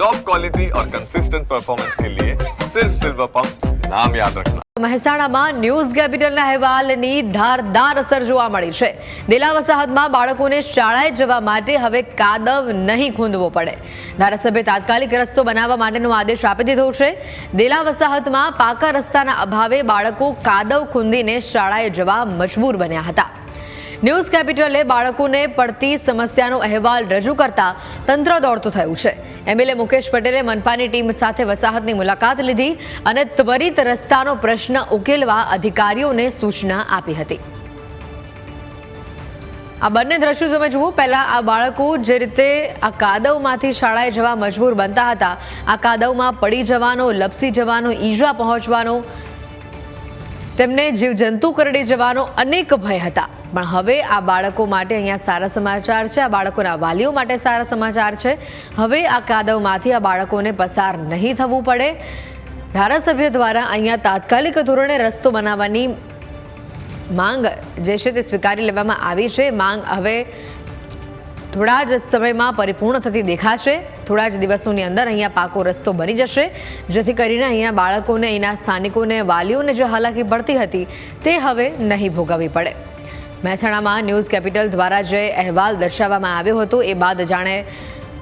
Top quality और consistent performance के लिए सिर्फ सिल्वर पंप नाम याद रखना મહેસાણામાં ન્યૂઝ કેપિટલના અહેવાલની ધારદાર અસર જોવા મળી છે દિલા વસાહતમાં બાળકોને શાળાએ જવા માટે હવે કાદવ નહીં ખૂંદવો પડે ધારાસભ્ય તાત્કાલિક રસ્તો બનાવવા માટેનો આદેશ આપી દીધો છે દિલા વસાહતમાં પાકા રસ્તાના અભાવે બાળકો કાદવ ખૂંદીને શાળાએ જવા મજબૂર બન્યા હતા ન્યૂઝ કેપિટલે બાળકોને પડતી સમસ્યાનો અહેવાલ રજૂ કરતા તંત્ર દોડતું થયું છે. એમએલએ મુકેશ પટેલે મનપાની ટીમ સાથે વસાહતની મુલાકાત લીધી અને ત્વરિત રસ્તાનો પ્રશ્ન ઉકેલવા અધિકારીઓને સૂચના આપી હતી. આ બંને દ્રશ્યો તમે જુઓ, પહેલા આ બાળકો જે રીતે આ કાદવમાંથી શાળાએ જવા મજબૂર બનતા હતા, આ કાદવમાં પડી જવાનો, લપસી જવાનો, ઈજા પહોંચવાનો, તેમને જીવજંતુ કરડી જવાનો અનેક ભય હતા. પણ હવે આ બાળકો માટે અહીંયા સારા સમાચાર છે, આ બાળકોના વાલીઓ માટે સારા સમાચાર છે. હવે આ કાદવમાંથી આ બાળકોને પસાર નહીં થવું પડે. ધારાસભ્ય દ્વારા અહીંયા તાત્કાલિક ધોરણે રસ્તો બનાવવાની માંગ જે છે તે સ્વીકારી લેવામાં આવી છે. માંગ હવે થોડા જ સમયમાં પરિપૂર્ણ થતી દેખાશે. થોડા જ દિવસોની અંદર અહીંયા પાકો રસ્તો બની જશે, જેથી કરીને અહીંયા બાળકોને અહીંના સ્થાનિકોને, વાલીઓને જે હાલાકી પડતી હતી તે હવે નહીં ભોગવવી પડે. મહેસાણામાં ન્યૂઝ કેપિટલ દ્વારા જે અહેવાલ દર્શાવવામાં આવ્યો હતો, એ બાદ જાણે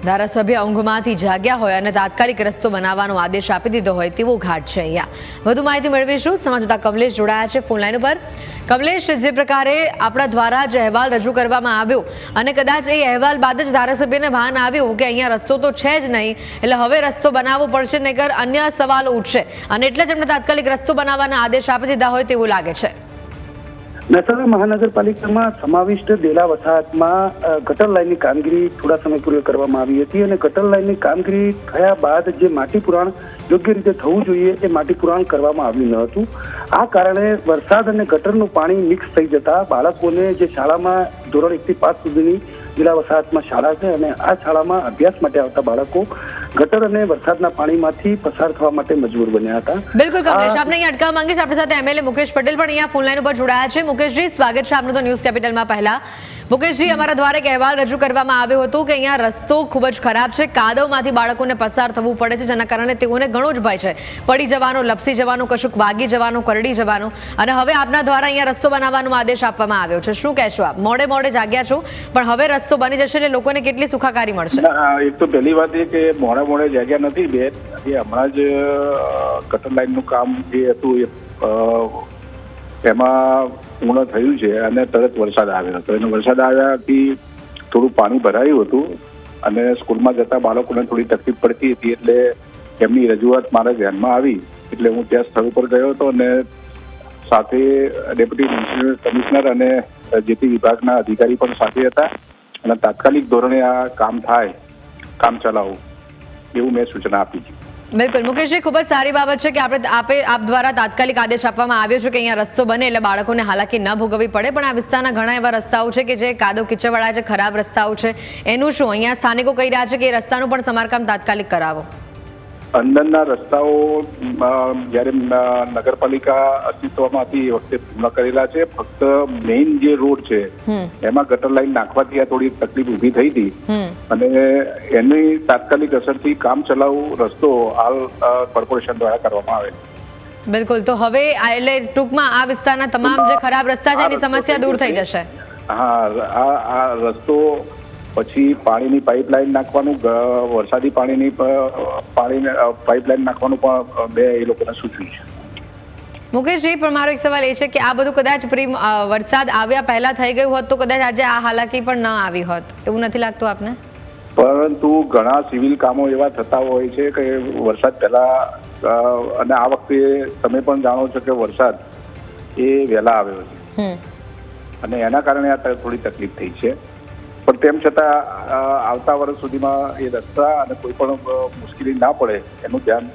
ધારાસભ્ય ઊંઘમાંથી જાગ્યા હોય અને તાત્કાલિક રસ્તો બનાવવાનો આદેશ આપી દીધો હોય તેવો ઘાટ છે અહીંયા. વધુ માહિતી મેળવીશું. સંવાદદાતા કમલેશ જોડાયા છે ફોનલાઈન ઉપર. કમલેશ, જે પ્રકારે આપણા દ્વારા જે અહેવાલ રજૂ કરવામાં આવ્યો અને કદાચ એ અહેવાલ બાદ જ ધારાસભ્યને ભાન આવ્યું કે અહીંયા રસ્તો તો છે જ નહીં, એટલે હવે રસ્તો બનાવવો પડશે, નહીતર અન્ય સવાલો ઉઠશે. અને એટલે જ એમણે તાત્કાલિક રસ્તો બનાવવાના આદેશ આપી દીધા હોય તેવું લાગે છે. મહેસાણા મહાનગરપાલિકામાં સમાવિષ્ટ દેલા વસાહતમાં ગટર લાઇનની કામગીરી થોડા સમય પૂર્વે કરવામાં આવી હતી અને ગટર લાઇનની કામગીરી થયા બાદ જે માટી પુરાણ યોગ્ય રીતે થવું જોઈએ એ માટી પુરાણ કરવામાં આવ્યું ન હતું. આ કારણે વરસાદ અને ગટરનું પાણી મિક્સ થઈ જતા બાળકોને જે શાળામાં ધોરણ એકથી પાંચ સુધીની જિલ્લા વસાહતમાં શાળા છે અને આ શાળામાં અભ્યાસ માટે આવતા બાળકો ગટર અને વરસાદના પાણીમાંથી પસાર થવા માટે મજબૂર બન્યા હતા. બિલકુલ કમલેશ આપણે આપને અહીંયા અટકાવવા માંગીશ આપણી સાથે એમએલએ મુકેશ પટેલ પણ અહીંયા ફોનલાઈન ઉપર જોડાયા છે. મુકેશજી સ્વાગત છે આપનું તો ન્યૂઝ કેપિટલમાં પહેલા. મુકેશજી, અમારા દ્વારા એક અહેવાલ રજૂ કરવામાં આવ્યો હતો કે અહીંયા રસ્તો ખૂબ જ ખરાબ છે. કાદવમાંથી બાળકોને પસાર થવું પડે છે, જેના કારણે તેઓને ઘણો જ ભય છે. પડી જવાનો, લપસી જવાનો, કશુંક વાગી જવાનો, કરડી જવાનો. અને હવે આપના દ્વારા અહીંયા રસ્તો બનાવવાનો આદેશ આપવામાં આવ્યો છે. શું કહેશો આપ? મોડે મોડે જાગ્યા છો, પણ હવે રસ્તો બની જશે એટલે લોકોને કેટલી સુખાકારી મળશે? એક તો પહેલી વાત એ કે મોડે મોડે જાગ્યા નથી બે. હમણાં જ કટર લાઈનનું કામ જે હતું એ એમાં પૂર્ણ થયું છે અને તરત વરસાદ આવ્યો હતો. અને વરસાદ આવ્યાથી થોડું પાણી ભરાયું હતું અને સ્કૂલમાં જતા બાળકોને થોડી તકલીફ પડતી હતી એટલે એમની રજૂઆત મારા ધ્યાનમાં આવી. એટલે હું ત્યાં સ્થળ ઉપર ગયો હતો અને સાથે ડેપ્યુટી કમિશનર અને જે તે વિભાગના અધિકારી પણ સાથે હતા અને તાત્કાલિક ધોરણે આ કામ થાય કામ ચલાવવું એવું મેં સૂચના આપી છે બિલકુલ. મુકેશજી, ખૂબ જ સારી બાબત છે કે આપણે આપે, આપ દ્વારા તાત્કાલિક આદેશ આપવામાં આવ્યો છે કે અહીંયા રસ્તો બને એટલે બાળકોને હાલાકી ન ભોગવવી પડે. પણ આ વિસ્તારના ઘણા એવા રસ્તાઓ છે કે જે કાદો કિચડવાળા છે, ખરાબ રસ્તાઓ છે. એનું શું? અહીંયા સ્થાનિકો કહી રહ્યા છે કે એ રસ્તાનું પણ સમારકામ તાત્કાલિક કરાવો. અંદરના રસ્તાઓ જ્યારે નગરપાલિકા અસ્તિત્વમાં હતી એ વખતે પૂર્ણ કરેલા છે. ફક્ત મેઇન જે રોડ છે એમાં ગટર લાઈન નાખવાથી આ થોડી તકલીફ ઊભી થઈ હતી. અને એની તાત્કાલિક અસરથી કામ ચલાવ રસ્તો હાલ કોર્પોરેશન દ્વારા કરવામાં આવે બિલકુલ. તો હવે એટલે ટૂંકમાં આ વિસ્તારના તમામ જે ખરાબ રસ્તા છે એની સમસ્યા દૂર થઈ જશે. હા આ આ રસ્તો પછી પાણીની પાઇપલાઇન નાખવાનું વરસાદી પાણીની પાણી પાઇપલાઇન નાખવાનું પણ બે એ લોકોને સૂચવ્યું છે. મુકેશજી પણ મારો એક સવાલ એ છે કે આ બધું કદાચ પ્રી વરસાદ આવ્યા પહેલા થઈ ગયું હોત તો કદાચ આજે આ હાલાકી પણ ન આવી હોત? એવું નથી લાગતું આપને? પરંતુ ઘણા સિવિલ કામો એવા થતા હોય છે કે વરસાદ પહેલા અને આ વખતે તમે પણ જાણો છો કે વરસાદ એ વહેલા આવ્યો છે. અને એના કારણે આ થોડી તકલીફ થઈ છે. પણ તેમ છતાં આવતા વર્ષ સુધીમાં એ રસ્તા અને કોઈ પણ મુશ્કેલી ના પડે એનું ધ્યાન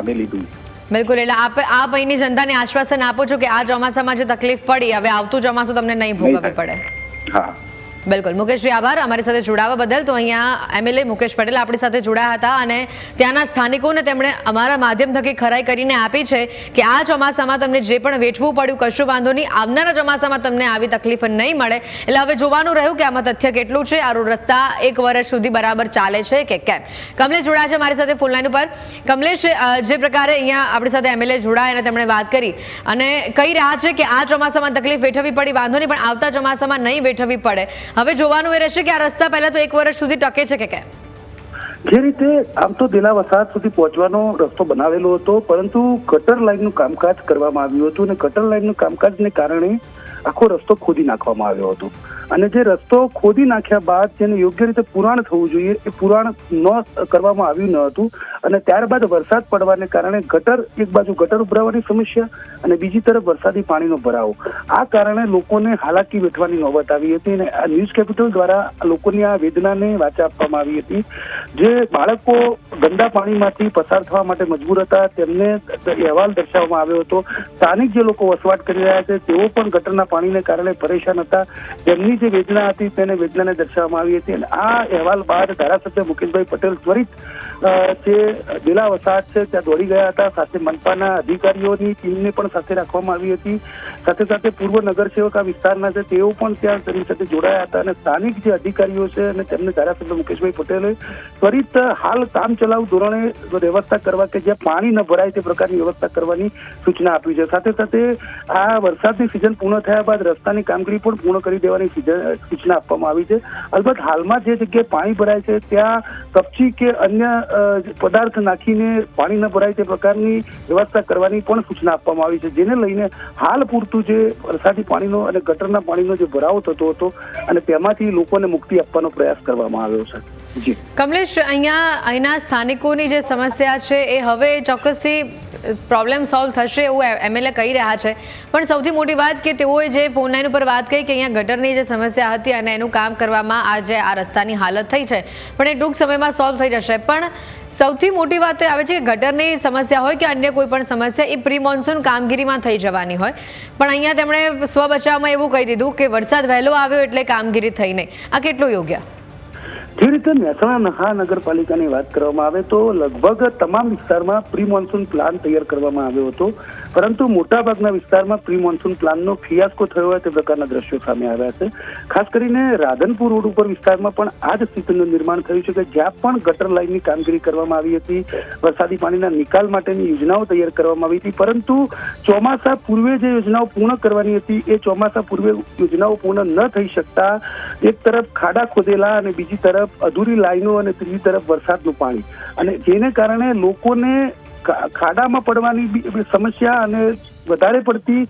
અમે લીધું. બિલકુલ એટલે આપ આપ અહીંની જનતાને આશ્વાસન આપો છો કે આ ચોમાસામાં જે તકલીફ પડી હવે આવતું ચોમાસું તમને નહીં ભોગવવી પડે. હા. બિલકુલ. મુકેશજી, આભાર. અમારી સાથે જોડાવા બદલ. તો અહીંયા એમએલએ મુકેશ પટેલ આપણી સાથે જોડાયા હતા અને ત્યાંના સ્થાનિકોને તેમણે અમારા માધ્યમ થકી ખરાઈ કરીને આપી છે કે આ ચોમાસામાં તમને જે પણ વેઠવું પડ્યું, કશું વાંધો નહીં. આવનારા ચોમાસામાં તમને આવી તકલીફ નહીં મળે. એટલે હવે જોવાનું રહ્યું કે આમાં તથ્ય કેટલું છે. આ રસ્તા એક વર્ષ સુધી બરાબર ચાલે છે કે કેમ? કમલેશ જોડાયા છે મારી સાથે ફોનલાઈન ઉપર. કમલેશ જે પ્રકારે અહીંયા આપણી સાથે એમએલએ જોડાયા અને તેમણે વાત કરી અને કહી રહ્યા છે કે આ ચોમાસામાં તકલીફ વેઠવવી પડી. વાંધો નહીં, પણ આવતા ચોમાસામાં નહીં વેઠવવી પડે. હવે જોવાનું એ રહેશે કે આ રસ્તા પહેલા તો એક વર્ષ સુધી ટકે છે કે કેમ? જે રીતે આમ તો દેલા વસાહત સુધી પહોંચવાનો રસ્તો બનાવેલો હતો, પરંતુ કટર લાઇનનું કામકાજ કરવામાં આવ્યું હતું અને કટર લાઇનનું કામકાજને કારણે આખો રસ્તો ખોદી નાખવામાં આવ્યો હતો. અને જે રસ્તો ખોદી નાખ્યા બાદ જેને યોગ્ય રીતે પુરાણ થવું જોઈએ, એ પુરાણ ન કરવામાં આવ્યું ન હતું. અને ત્યારબાદ વરસાદ પડવાને કારણે ગટર એક બાજુ ગટર ઉભરાવાની સમસ્યા અને બીજી તરફ વરસાદી પાણીનો ભરાવો. આ કારણે લોકોને હાલાકી વેઠવાની નોબત આવી હતી અને આ ન્યૂઝ કેપિટલ દ્વારા લોકોની આ વેદનાને વાચા આપવામાં આવી હતી. જે બાળકો ગંદા પાણીમાંથી પસાર થવા માટે મજબૂર હતા, તેમને અહેવાલ દર્શાવવામાં આવ્યો હતો. સ્થાનિક જે લોકો વસવાટ કરી રહ્યા છે, તેઓ પણ ગટરના પાણીને કારણે પરેશાન હતા. તેમની જે વેદના હતી તેને વેદનાને દર્શાવવામાં આવી હતી. અને આ અહેવાલ બાદ ધારાસભ્ય મુકેશભાઈ પટેલ ત્વરિત જે જિલ્લા વસાહત છે ત્યાં દોડી ગયા હતા. સાથે મનપાના અધિકારીઓની ટીમને પણ સાથે રાખવામાં આવી હતી. સાથે સાથે પૂર્વ નગરસેવક આ વિસ્તારના છે, તેઓ પણ ત્યાં તેની સાથે જોડાયા હતા. અને સ્થાનિક જે અધિકારીઓ છે અને તેમને ધારાસભ્ય મુકેશભાઈ પટેલે ત્વરિત હાલ કામ ચલાવ ધોરણે વ્યવસ્થા કરવા કે જ્યાં પાણી ન ભરાય તે પ્રકારની વ્યવસ્થા કરવાની સૂચના આપી છે. સાથે સાથે આ વરસાદની સિઝન પૂર્ણ થયા બાદ રસ્તાની કામગીરી પણ પૂર્ણ કરી દેવાની સિઝન- સૂચના આપવામાં આવી છે. અલબત્ત હાલમાં જે જગ્યાએ પાણી ભરાય છે, ત્યાં કપચી કે અન્ય પદાર્થ નાખીને પાણી ન ભરાય તે પ્રકારની વ્યવસ્થા કરવાની પણ સૂચના આપવામાં આવી છે. જેને લઈને હાલ પૂરતું જે વરસાદી પાણીનો અને ગટરના પાણીનો જે ભરાવો થતો હતો અને તેમાંથી લોકોને મુક્તિ આપવાનો પ્રયાસ કરવામાં આવ્યો છે. કમલેશ, અહીંયા અહીંના સ્થાનિકોની જે સમસ્યા છે એ હવે ચોક્કસથી પ્રોબ્લેમ સોલ્વ થશે એવું એમએલએ કહી રહ્યા છે. પણ સૌથી મોટી વાત કે તેઓએ જે ફોન લાઈન ઉપર વાત કરી કે અહીંયા ગટરની જે સમસ્યા હતી અને એનું કામ કરવામાં આજે આ રસ્તાની હાલત થઈ છે, પણ એ ટૂંક સમયમાં સોલ્વ થઈ જશે. પણ સૌથી મોટી વાત આવે છે કે ગટરની સમસ્યા હોય કે અન્ય કોઈ પણ સમસ્યા, એ પ્રી મોન્સૂન કામગીરીમાં થઈ જવાની હોય. પણ અહીંયા તેમણે સ્વ બચાવમાં એવું કહી દીધું કે વરસાદ વહેલો આવ્યો એટલે કામગીરી થઈ નહીં. આ કેટલું યોગ્ય? જે રીતે મહેસાણા મહાનગરપાલિકાની વાત કરવામાં આવે તો લગભગ તમામ વિસ્તારમાં પ્રી મોન્સૂન પ્લાન તૈયાર કરવામાં આવ્યો હતો. પરંતુ મોટાભાગના વિસ્તારમાં પ્રી મોન્સૂન પ્લાનનો ફિયાસ્કો થયો હોય તે પ્રકારના દ્રશ્યો સામે આવ્યા છે. ખાસ કરીને રાધનપુર રોડ ઉપર વિસ્તારમાં પણ આ જ સ્થિતિનું નિર્માણ થયું છે કે જ્યાં પણ ગટર લાઇનની કામગીરી કરવામાં આવી હતી. વરસાદી પાણીના નિકાલ માટેની યોજનાઓ તૈયાર કરવામાં આવી હતી. પરંતુ ચોમાસા પૂર્વે જે યોજનાઓ પૂર્ણ કરવાની હતી, એ ચોમાસા પૂર્વે યોજનાઓ પૂર્ણ ન થઈ શકતા એક તરફ ખાડા ખોદેલા અને બીજી તરફ અધૂરી લાઈનો અને ત્રીજી તરફ વરસાદનું પાણી. અને જેને કારણે લોકોને ખાડામાં પડવાની સમસ્યા અને વધારે પડતી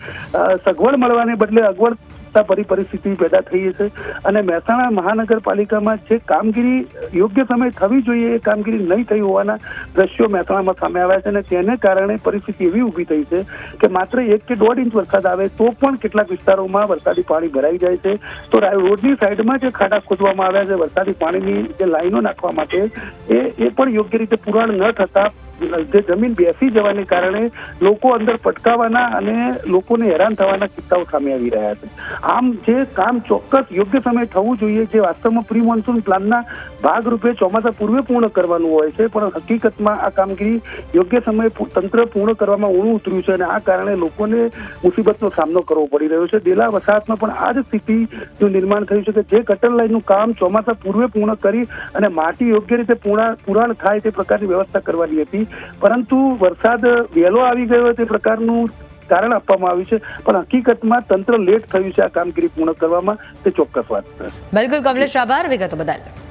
સગવડ મળવાને બદલે અગવડતા ભરી પરિસ્થિતિ પેદા થઈ છે અને મહેસાણા મહાનગરપાલિકામાં જે કામગીરી યોગ્ય સમયે થવી જોઈએ, એ કામગીરી નહીં થઈ હોવાના દ્રશ્યો મહેસાણામાં સામે આવ્યા છે અને તેને કારણે પરિસ્થિતિ એવી ઊભી થઈ છે કે માત્ર એક કે દોઢ ઇંચ વરસાદ આવે તો પણ કેટલાક વિસ્તારોમાં વરસાદી પાણી ભરાઈ જાય છે. તો રોડની સાઈડમાં જે ખાડા ખોદવામાં આવ્યા છે, વરસાદી પાણીની જે લાઈનો નાખવા માટે, એ એ પણ યોગ્ય રીતે પુરાણ ન થતા જે જમીન બેસી જવાને કારણે લોકો અંદર પટકાવાના અને લોકોને હેરાન થવાના કિસ્સાઓ સામે આવી રહ્યા છે. આમ જે કામ ચોક્કસ યોગ્ય સમયે થવું જોઈએ, જે વાસ્તવમાં પ્રી મોન્સૂન પ્લાનના ભાગરૂપે ચોમાસા પૂર્વે પૂર્ણ કરવાનું હોય છે, પણ હકીકતમાં આ કામગીરી યોગ્ય સમયે તંત્ર પૂર્ણ કરવામાં ઊણું ઉતર્યું છે અને આ કારણે લોકોને મુસીબતનો સામનો કરવો પડી રહ્યો છે. દેલા વસાહતમાં પણ આ જ સ્થિતિનું નિર્માણ થયું છે કે જે ગટર લાઇનનું કામ ચોમાસા પૂર્વે પૂર્ણ કરી અને માટી યોગ્ય રીતે પૂર્ણ પુરાણ થાય તે પ્રકારની વ્યવસ્થા કરવાની હતી. પરંતુ વરસાદ વહેલો આવી ગયો તે પ્રકારનું કારણ આપવામાં આવ્યું છે. પણ હકીકતમાં તંત્ર લેટ થયું છે આ કામગીરી પૂર્ણ કરવામાં. તે ચોક્કસ વાત છે. બિલકુલ કમલેશ, આભાર. વિગતો બદલ.